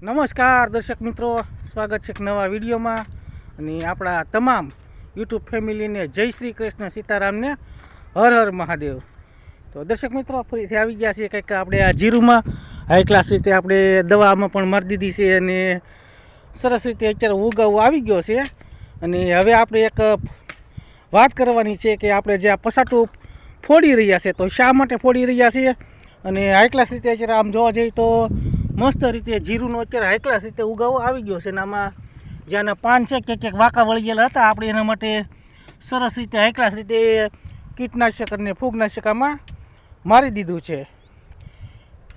નમસ્કાર, દર્શક મિત્રો. સ્વાગત છે એક નવા વિડીયોમાં. અને આપણા તમામ યુટ્યુબ ફેમિલીને જય શ્રી કૃષ્ણ સીતારામને હર હર મહાદેવ. તો દર્શક મિત્રો, ફરીથી આવી ગયા છીએ કંઈક આપણે આ જીરુમાં. હાઈ ક્લાસ રીતે આપણે દવામાં પણ મારી દીધી છે અને સરસ રીતે અત્યારે ઉગાવો આવી ગયો છે. અને હવે આપણે એક વાત કરવાની છે કે આપણે જે આ પસાટું ફોડી રહ્યા છે, તો શા માટે ફોડી રહ્યા છીએ અને હાઈ ક્લાસ રીતે અત્યારે આમ જોવા જઈએ તો મસ્ત રીતે જીરુનો અત્યારે હાઈ ક્લાસ રીતે ઉગાવો આવી ગયો છે ને આમાં જ્યાંના પાન છે, ક્યાંક ક્યાંક વાંકા વળી ગયેલા હતા, આપણે એના માટે સરસ રીતે હાઈ રીતે કીટનાશક અને ફૂગનાશક આમાં મારી દીધું છે.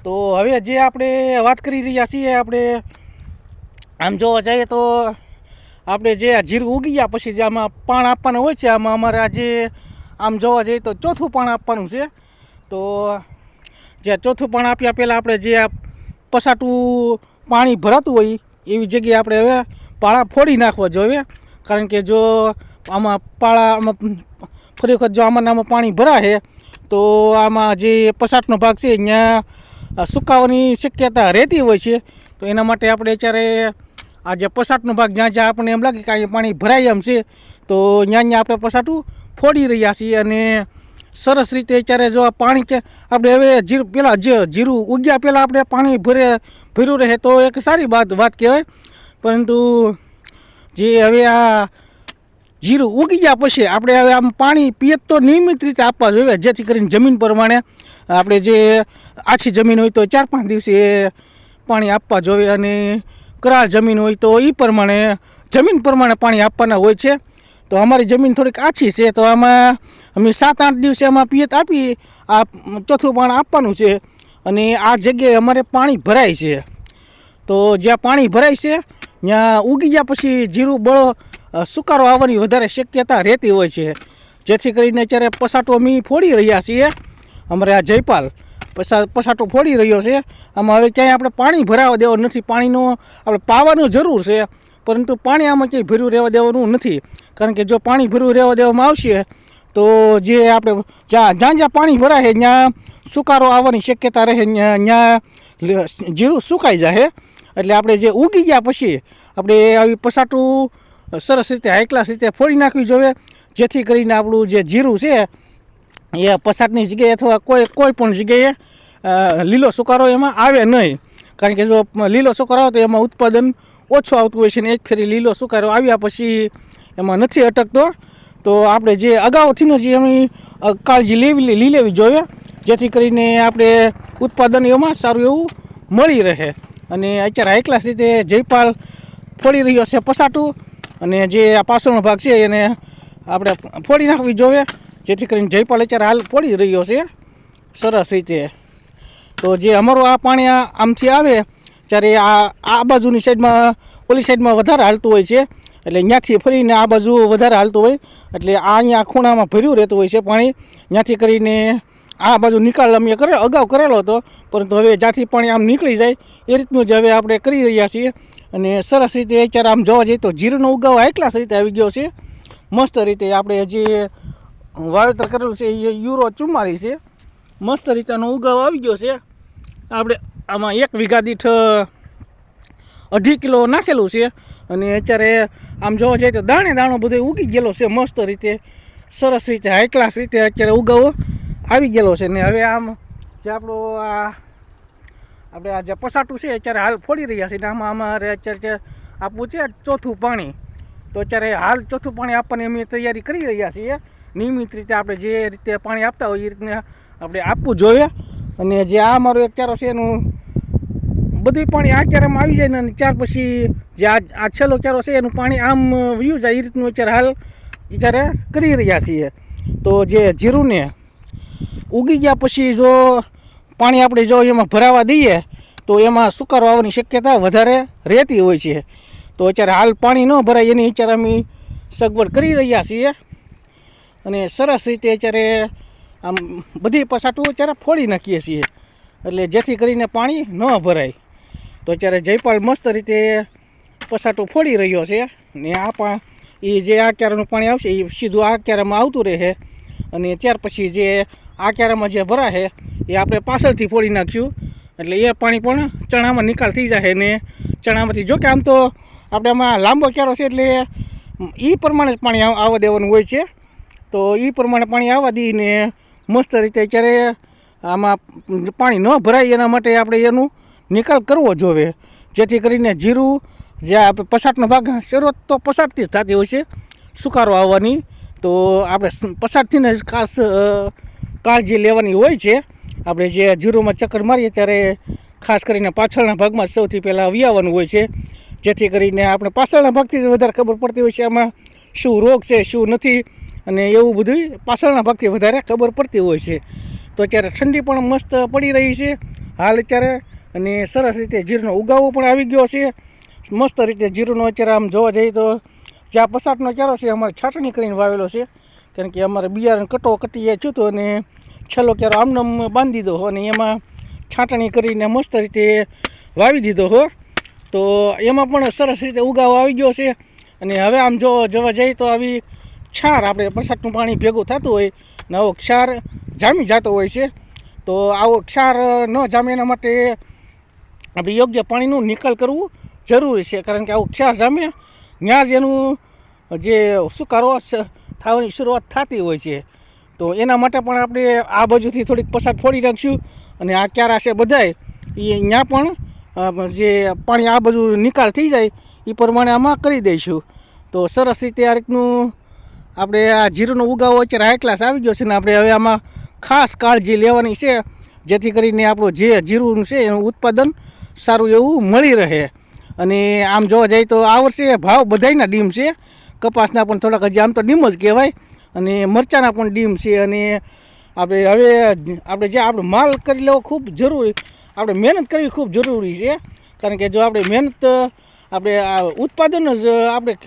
તો હવે જે આપણે વાત કરી રહ્યા છીએ, આપણે આમ જોવા જઈએ તો આપણે જે આ જીરું ઉગી ગયા પછી જે આમાં પાણ આપવાના હોય છે, આમાં અમારે આજે આમ જોવા જઈએ તો ચોથું પાણ આપવાનું છે. તો જે ચોથું પાણ આપ્યા પહેલાં આપણે જે આ પસાટું પાણી ભરાતું હોય એવી જગ્યાએ આપણે હવે પાળા ફોડી નાખવા જોઈએ કારણ કે જો આમાં પાળા આમાં ફરી વખત જો આમાં આમાં પાણી ભરાશે, તો આમાં જે પસાટનો ભાગ છે ત્યાં સુકાવાની શક્યતા રહેતી હોય છે. તો એના માટે આપણે અત્યારે આ જે પસાટનો ભાગ જ્યાં જ્યાં આપણને એમ લાગે કે અહીંયા પાણી ભરાય એમ છે, તો ત્યાં ત્યાં આપણે પસાટું ફોડી રહ્યા છીએ અને સરસ રીતે અત્યારે જો પાણી કે આપણે હવે જીરું પહેલાં જે જીરું ઉગ્યા પહેલાં આપણે પાણી ભરે ભર્યું રહે તો એક સારી વાત વાત કહેવાય. પરંતુ જે હવે આ જીરું ઉગી ગયા પછી આપણે હવે આમ પાણી પિયત તો નિયમિત રીતે આપવા જોઈએ, જેથી કરીને જમીન પ્રમાણે આપણે જે આછી જમીન હોય તો ચાર પાંચ દિવસે પાણી આપવા જોઈએ અને કરાળ જમીન હોય તો એ પ્રમાણે જમીન પ્રમાણે પાણી આપવાના હોય છે. તો અમારી જમીન થોડીક આછી છે, તો આમાં અમે સાત આઠ દિવસે આમાં પિયત આપી, આ ચોથું પાણી આપવાનું છે. અને આ જગ્યાએ અમારે પાણી ભરાય છે. તો જ્યાં પાણી ભરાય છે, ત્યાં ઉગી ગયા પછી જીરું, બળો સુકારો આવવાની વધારે શક્યતા રહેતી હોય છે. જેથી કરીને અત્યારે પસાટો અમે ફોડી રહ્યા છીએ. અમારે આ જયપાલ પસા, પસાટો ફોડી રહ્યો છે. આમાં હવે ક્યાંય આપણે પાણી ભરાવા દેવાનું નથી, પાણીનો આપણે પાવાનું જરૂર છે. પરંતુ પાણી આમાં ક્યાંય ભર્યું રહેવા દેવાનું નથી. કારણ કે જો પાણી ભર્યું રહેવા દેવામાં આવશે, તો જે આપણે જ્યાં જ્યાં જ્યાં પાણી ભરાશે ત્યાં સુકારો આવવાની શક્યતા રહે ત્યાં જીરું સુકાઈ જાય. એટલે આપણે જે ઉગી ગયા પછી આપણે આવી પસાટું સરસ રીતે હાઈ રીતે ફોડી નાખવી જોઈએ, જેથી કરીને આપણું જે જીરું છે, એ પસાટની જગ્યાએ અથવા કોઈ કોઈ પણ જગ્યાએ લીલો સુકારો એમાં આવે નહીં. કારણ કે જો લીલો સુકારો આવે તો એમાં ઉત્પાદન ઓછું આવતું હોય છે ને એક ફેરી લીલો સુકારો આવ્યા પછી એમાં નથી અટકતો. તો આપણે જે અગાઉથીનો જે એમની કાળજી લેવી લઈ લેવી જોઈએ, જેથી કરીને આપણે ઉત્પાદન એમાં સારું એવું મળી રહે. અને અત્યારે ક્લાસ રીતે જયપાલ ફોડી રહ્યો છે પસાટું. અને જે આ પાછળનો ભાગ છે એને આપણે ફોડી નાખવી જોઈએ, જેથી કરીને જયપાલ અત્યારે હાલ ફોડી રહ્યો છે. સરસ રીતે. તો જે અમારું આ પાણી આમથી આવે ત્યારે આ આ બાજુની સાઈડમાં, ઓલી સાઈડમાં વધારે હાલતું હોય છે. એટલે ત્યાંથી ફરીને આ બાજુ વધારે હાલતું હોય. એટલે આ અહીંયા ખૂણામાં ભર્યું રહેતું હોય છે પાણી. ત્યાંથી કરીને આ બાજુ નિકાલ અમે કરે અગાઉ કરેલો હતો. પરંતુ હવે જ્યાંથી પાણી આમ નીકળી જાય, એ રીતનું જ હવે આપણે કરી રહ્યા છીએ. અને સરસ રીતે અત્યારે આમ જોવા જઈએ તો જીરુનો ઉગાવ હાઈ ક્લાસ રીતે આવી ગયો છે. મસ્ત રીતે આપણે જે વાવેતર કરેલું છે, એ યુરો ચુમ્માલીસ છે. મસ્ત રીતેનો ઉગાવ આવી ગયો છે. આપણે આમાં એક વીઘા દીઠ અઢી કિલો નાખેલું છે. અને અત્યારે આમ જોવા જઈએ તો દાણે દાણો બધો ઉગી ગયેલો છે, મસ્ત રીતે, સરસ રીતે હાઈ ક્લાસ રીતે અત્યારે ઉગાવો આવી ગયેલો છે. ને હવે આમ જે આપણો આ, આપણે આ જે પસાટું છે અત્યારે હાલ ફોડી રહ્યા છે. ને આમાં અમારે અત્યારે આપવું છે ચોથું પાણી, તો અત્યારે હાલ ચોથું પાણી આપવાની અમે તૈયારી કરી રહ્યા છીએ. નિયમિત રીતે આપણે જે રીતે પાણી આપતા હોય એ રીતે આપણે આપવું જોઈએ. અને જે આ અમારો એક ચારો છે એનું બધું પાણી આ ક્યારામાં આવી જાય ને ત્યાર પછી જે આ આ છેલ્લો ક્યારો છે એનું પાણી આમ વ્યૂ જાય એ રીતનું અત્યારે હાલ અત્યારે કરી રહ્યા છીએ. તો જે જીરુંને ઉગી ગયા પછી જો પાણી આપણે જો એમાં ભરાવા દઈએ, તો એમાં સુકારો આવવાની શક્યતા વધારે રહેતી હોય છે. તો અત્યારે હાલ પાણી ન ભરાય એની અત્યારે અમે સગવડ કરી રહ્યા છીએ. અને સરસ રીતે અત્યારે આમ બધી પસાટું અત્યારે ફોડી નાખીએ છીએ. એટલે જેથી કરીને પાણી ન ભરાય. તો અત્યારે જયપાલ મસ્ત રીતે પસાટું ફોડી રહ્યો છે ને આ પણ એ જે આ ક્યારાનું પાણી આવશે એ સીધું આ ક્યારામાં આવતું રહે અને ત્યાર પછી જે આ ક્યારામાં જે ભરાશે એ આપણે પાછળથી ફોડી નાખ્યું એટલે એ પાણી પણ ચણામાં નિકાલ થઈ જશે ને ચણામાંથી જો કે આમ તો આપણે આમાં લાંબો ક્યારો છે એટલે એ પ્રમાણે જ પાણી આવવા દેવાનું હોય છે. તો એ પ્રમાણે પાણી આવવા દઈને મસ્ત રીતે અત્યારે આમાં પાણી ન ભરાય એના માટે આપણે એનું નિકાલ કરવો જોવે. જેથી કરીને જીરું જે આપણે પસાટનો ભાગ શરૂઆત તો પસાટથી જ થતી હોય છે, સુકારો આવવાની. તો આપણે પસાટથીને ખાસ કાળજી લેવાની હોય છે. આપણે જે જીરુમાં ચક્કર મારીએ ત્યારે ખાસ કરીને પાછળના ભાગમાં સૌથી પહેલાં વિયાવાનું હોય છે. જેથી કરીને આપણે પાછળના ભાગથી વધારે ખબર પડતી હોય છે આમાં શું રોગ છે, શું નથી. અને એવું બધું પાછળના ભાગથી વધારે ખબર પડતી હોય છે. તો અત્યારે ઠંડી પણ મસ્ત પડી રહી છે. હાલ અત્યારે અને સરસ રીતે જીરુનો ઉગાવો પણ આવી ગયો છે. મસ્ત રીતે જીરુનો અત્યારે આમ જોવા જઈએ તો જ્યાં પસાટનો ચારો છે, અમારે છાટણી કરીને વાવેલો છે. કારણ કે અમારે બિયારણ કટો કટી થયું હતું અને છેલ્લો ક્યારો આમનામ બાંધી દીધો અને એમાં છાટણી કરીને મસ્ત રીતે વાવી દીધો હો. તો એમાં પણ સરસ રીતે ઉગાવો આવી ગયો છે. અને હવે આમ જો જોવા જઈએ તો આવી ક્ષાર આપણે વરસાદનું પાણી ભેગું થતું હોય ને આવો ક્ષાર જામી જતો હોય છે, તો આવો ક્ષાર ન જામે એના માટે આપણે યોગ્ય પાણીનું નિકાલ કરવું જરૂરી છે, કારણ કે આવો ક્ષાર જામે ત્યાં જ એનું જે સુકારો થવાની શરૂઆત થતી હોય છે. તો એના માટે પણ આપણે આ બાજુથી થોડીક પસાર ફોડી નાખશું અને આ ક્યારા છે બધાય એ ત્યાં પણ જે પાણી આ બાજુ નિકાલ થઈ જાય એ પ્રમાણે આમાં કરી દઈશું. તો સરસ રીતે આ રીતનું આપણે આ જીરુનો ઉગાવો અત્યારે હાઈ ક્લાસ આવી ગયો છે ને આપણે હવે આમાં ખાસ કાળજી લેવાની છે, જેથી કરીને આપણું જે જીરું છે એનું ઉત્પાદન સારું એવું મળી રહે. અને આમ જોવા જઈએ તો આ વર્ષે ભાવ બધાયના ડીમ છે, કપાસના પણ થોડાક હજી આમ તો ડીમ જ કહેવાય, અને મરચાંના પણ ડીમ છે, અને આપણે હવે આપણે જે આપણે માલ કરી લેવો ખૂબ જરૂરી, આપણે મહેનત કરવી ખૂબ જરૂરી છે, કારણ કે જો આપણે મહેનત, આપણે ઉત્પાદન જ આપણે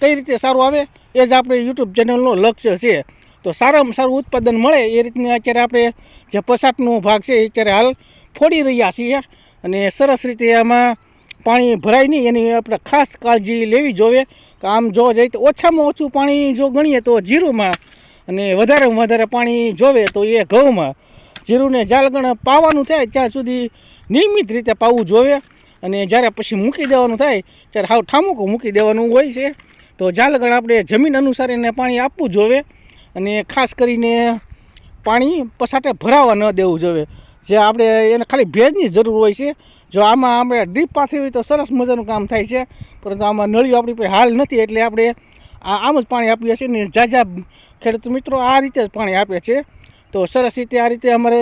કઈ રીતે સારું આવે એ જ આપણે યુટ્યુબ ચેનલનો લક્ષ્ય છે. તો સારામાં સારું ઉત્પાદન મળે એ રીતની અત્યારે આપણે જે પસાટનો ભાગ છે એ અત્યારે હાલ ફોડી રહ્યા છીએ અને સરસ રીતે આમાં પાણી ભરાય નહીં, એની આપણે ખાસ કાળજી લેવી જોઈએ. કે આમ જોવા જઈએ તો ઓછામાં ઓછું પાણી જો ગણીએ તો જીરુમાં અને વધારેમાં વધારે પાણી જોવે તો એ ઘઉંમાં. જીરુને જાલગણ પાવાનું થાય ત્યાં સુધી નિયમિત રીતે પાવું જોઈએ. અને જ્યારે પછી મૂકી દેવાનું થાય, ત્યારે હાવ ઠામુકું મૂકી દેવાનું હોય છે. તો જાલગણ આપણે જમીન અનુસાર એને પાણી આપવું જોઈએ અને ખાસ કરીને પાણી પસાટે ભરાવા ન દેવું જોઈએ જે આપણે એને ખાલી ભેજની જરૂર હોય છે. જો આમાં આપણે ડ્રીપ પાથરી હોય તો સરસ મજાનું કામ થાય છે. પરંતુ આમાં નળીઓ આપણી પાસે હાલ નથી એટલે આપણે આમ જ પાણી આપીએ છીએ ને જાજા ખેડૂત મિત્રો આ રીતે જ પાણી આપે છે. તો સરસ રીતે આ રીતે અમારે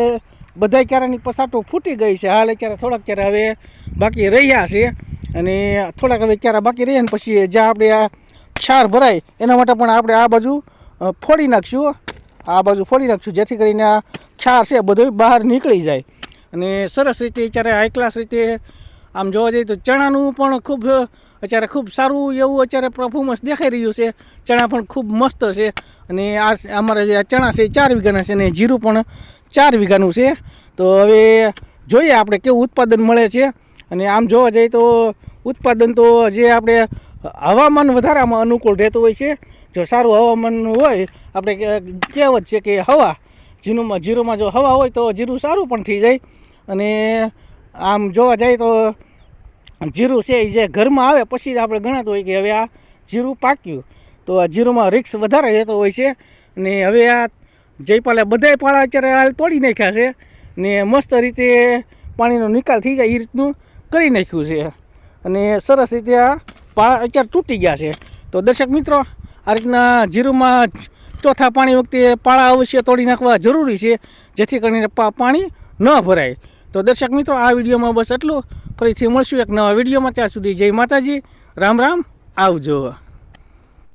બધા ક્યારાની પસાટો ફૂટી ગઈ છે. હાલ અત્યારે થોડાક ક્યારે હવે બાકી રહ્યા છે. અને થોડાક હવે ક્યારે બાકી રહ્યા ને પછી જ્યાં આપણે આ ક્ષાર ભરાય. એના માટે પણ આપણે આ બાજુ ફોડી નાખશું આ બાજુ ફોડી નાખશું, જેથી કરીને આ ક્ષાર છે બધું બહાર નીકળી જાય. અને સરસ રીતે અત્યારે હાઈ ક્લાસ રીતે આમ જોવા જઈએ તો ચણાનું પણ ખૂબ અત્યારે ખૂબ સારું એવું અત્યારે પરફોર્મન્સ દેખાઈ રહ્યું છે. ચણા પણ ખૂબ મસ્ત છે. અને આ અમારા જે ચણા છે એ ચાર વીઘાના છે અને જીરું પણ ચાર વીઘાનું છે. તો હવે જોઈએ આપણે કેવું ઉત્પાદન મળે છે. અને આમ જોવા જઈએ તો ઉત્પાદન તો જે આપણે હવામાન વધારામાં અનુકૂળ રહેતું હોય છે. જો સારું હવામાન હોય, આપણે કહેવત છે કે હવા જીરુમાં જીરુમાં જો હવા હોય તો જીરું સારું પણ થઈ જાય. અને આમ જોવા જઈએ તો જીરું છે જે ઘરમાં આવે પછી જ આપણે ગણાતું હોય કે હવે આ જીરું પાક્યું. તો આ જીરુંમાં રિક્સ વધારે રહેતો હોય છે. ને હવે આ જયપાલે બધાય પાળા અત્યારે હાલ તોડી નાખ્યા છે. ને મસ્ત રીતે પાણીનો નિકાલ થઈ જાય એ રીતનું કરી નાખ્યું છે. અને સરસ રીતે આ પાળા અત્યારે તૂટી ગયા છે. તો દર્શક મિત્રો, આ રીતના જીરુમાં ચોથા પાણી વખતે પાળા અવશ્ય તોડી નાખવા જરૂરી છે, જેથી કરીને પા- પાણી ન ભરાય. તો દર્શક મિત્રો, આ વિડીયોમાં બસ એટલું. ફરીથી મળશું એક નવા વિડીયોમાં. ત્યાં સુધી જય માતાજી. રામ રામ. આવજો.